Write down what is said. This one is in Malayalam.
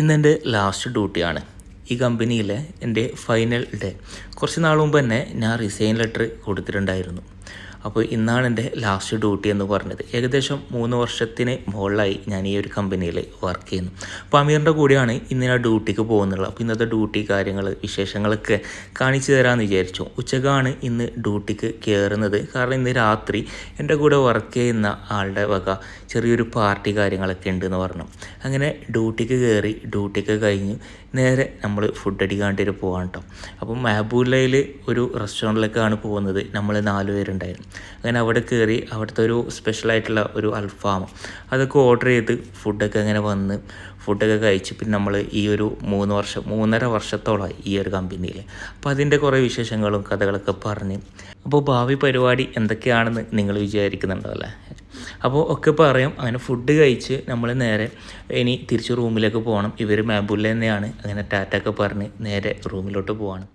ഇന്നെന്റെ ലാസ്റ്റ് ഡ്യൂട്ടിയാണ് ഈ കമ്പനിയിലെ എന്റെ ഫൈനൽ ഡേ കുറച്ച് നാൾ മുമ്പ് തന്നെ ഞാൻ റിസൈൻ ലെറ്റർ കൊടുത്തിട്ടുണ്ടായിരുന്നു. അപ്പോൾ ഇന്നാണ് എന്റെ ലാസ്റ്റ് ഡ്യൂട്ടി എന്ന് പറഞ്ഞത്. ഏകദേശം മൂന്ന് വർഷത്തിന് മുകളിലായി ഞാൻ ഈ ഒരു കമ്പനിയിൽ വർക്ക് ചെയ്യുന്നു. അപ്പോൾ അമീറിന്റെ കൂടെയാണ് ഇന്ന് ഞാൻ ഡ്യൂട്ടിക്ക് പോകുന്നുള്ളത് അപ്പോൾ ഇന്നത്തെ ഡ്യൂട്ടി കാര്യങ്ങൾ വിശേഷങ്ങളൊക്കെ കാണിച്ചു തരാമെന്ന് വിചാരിച്ചു. ഉച്ചക്കാണ് ഇന്ന് ഡ്യൂട്ടിക്ക് കയറുന്നത്. കാരണം ഇന്ന് രാത്രി എന്റെ കൂടെ വർക്ക് ചെയ്യുന്ന ആളുടെ വക ചെറിയൊരു പാർട്ടി കാര്യങ്ങളൊക്കെ ഉണ്ടെന്ന് പറഞ്ഞു. അങ്ങനെ ഡ്യൂട്ടിക്ക് കയറി ഡ്യൂട്ടിക്ക് കഴിഞ്ഞ് നേരെ നമ്മൾ ഫുഡ് അടിക്കാണ്ടിട്ട് പോകാൻ കേട്ടോ. അപ്പം മഹബൂലയിൽ ഒരു റെസ്റ്റോറന്റിലേക്കാണ് പോകുന്നത്. നമ്മൾ നാല് പേരുണ്ടായിരുന്നു. അങ്ങനെ അവിടെ കയറി അവിടുത്തെ ഒരു സ്പെഷ്യലായിട്ടുള്ള ഒരു അൽഫാം അതൊക്കെ ഓർഡർ ചെയ്ത് ഫുഡൊക്കെ അങ്ങനെ വന്ന് ഫുഡൊക്കെ കഴിച്ച് പിന്നെ നമ്മൾ ഈ ഒരു മൂന്ന് വർഷം മൂന്നര വർഷത്തോളമായി ഈ ഒരു കമ്പനിയിൽ അപ്പോൾ അതിന്റെ കുറേ വിശേഷങ്ങളും കഥകളൊക്കെ പറഞ്ഞ്. അപ്പോൾ ഭാവി പരിപാടി എന്തൊക്കെയാണെന്ന് നിങ്ങൾ വിചാരിക്കുന്നുണ്ടോ അല്ലേ അപ്പോൾ ഒക്കെ പറയും അങ്ങനെ ഫുഡ് കഴിച്ച് നമ്മൾ നേരെ ഇനി തിരിച്ച് റൂമിലേക്ക് പോകണം. ഇവർ മാബുല്ല തന്നെയാണ്. അങ്ങനെ ടാറ്റ ഒക്കെ പറഞ്ഞ് നേരെ റൂമിലോട്ട് പോവാണ്.